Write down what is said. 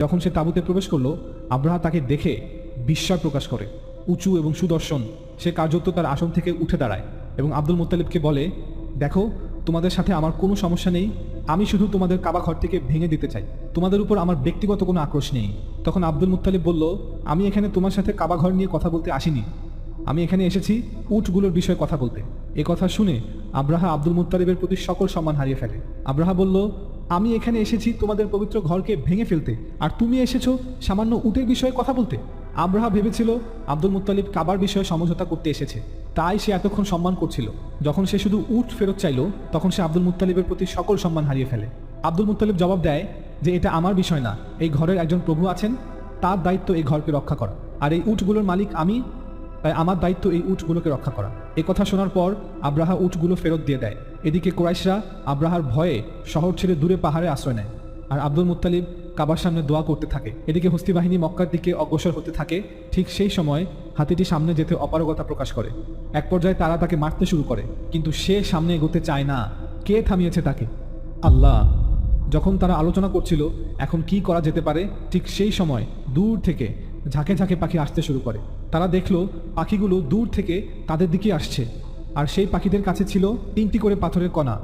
যখন সে তাঁবুতে প্রবেশ করল, আব্রাহা তাকে দেখে বিস্ময় প্রকাশ করে। উঁচু এবং সুদর্শন, সে কার্যত তার আসন থেকে উঠে দাঁড়ায় এবং আব্দুল মুত্তালিবকে বলে, দেখো, তোমাদের সাথে আমার কোনো সমস্যা নেই। আমি শুধু তোমাদের কাবা ঘর থেকে ভেঙে দিতে চাই। তোমাদের উপর আমার ব্যক্তিগত কোনো আক্রোশ নেই। তখন আব্দুল মুত্তালিব বলল, আমি এখানে তোমার সাথে কাবা ঘর নিয়ে কথা বলতে আসিনি। আমি এখানে এসেছি উটগুলোর বিষয়ে কথা বলতে। এ কথা শুনে আব্রাহা আব্দুল মুত্তালিবের প্রতি সকল সম্মান হারিয়ে ফেলে। আব্রাহা বলল আমি এখানে এসেছি তোমাদের পবিত্র ঘরকে ভেঙে ফেলতে। আর তুমি এসেছ সামান্য উটের বিষয়ে কথা বলতে। আব্রাহা ভেবেছিল আব্দুল মুতালিব কাবার বিষয়ে সমঝোতা করতে এসেছে। তাই সে এতক্ষণ সম্মান করছিল। যখন সে শুধু উট ফেরত চাইল, তখন সে আব্দুল মুতালিবের প্রতি সকল সম্মান হারিয়ে ফেলে। আব্দুল মুতালিব জবাব দেয় যে, এটা আমার বিষয় না। এই ঘরের একজন প্রভু আছেন। তার দায়িত্ব এই ঘরকে রক্ষা করা। আর এই উটগুলোর মালিক আমি তাই আমার দায়িত্ব এই উটগুলোকে রক্ষা করা। এ কথা শোনার পর আব্রাহা উটগুলো ফেরত দিয়ে দেয়। এদিকে কোরাইশরা আব্রাহার ভয়ে শহর ছেড়ে দূরে পাহাড়ে আশ্রয় নেয় আর আব্দুল মুত্তালিব কাবার সামনে দোয়া করতে থাকে। এদিকে হস্তি বাহিনী মক্কার দিকে অগ্রসর হতে থাকে। ঠিক সেই সময় হাতিটি সামনে যেতে অপারগতা প্রকাশ করে। এক পর্যায়ে তারা তাকে মারতে শুরু করে। কিন্তু সে সামনে এগোতে চায় না। কে থামিয়েছে তাকে? আল্লাহ। যখন তারা আলোচনা করছিল, এখন কি করা যেতে পারে, ঠিক সেই সময় দূর থেকে ঝাঁকে ঝাঁকে পাখি আসতে শুরু করে। তারা দেখল পাখিগুলো দূর থেকে তাদের দিকে আসছে, আর সেই পাখিদের কাছে ছিল তিনটি করে পাথরের কণা।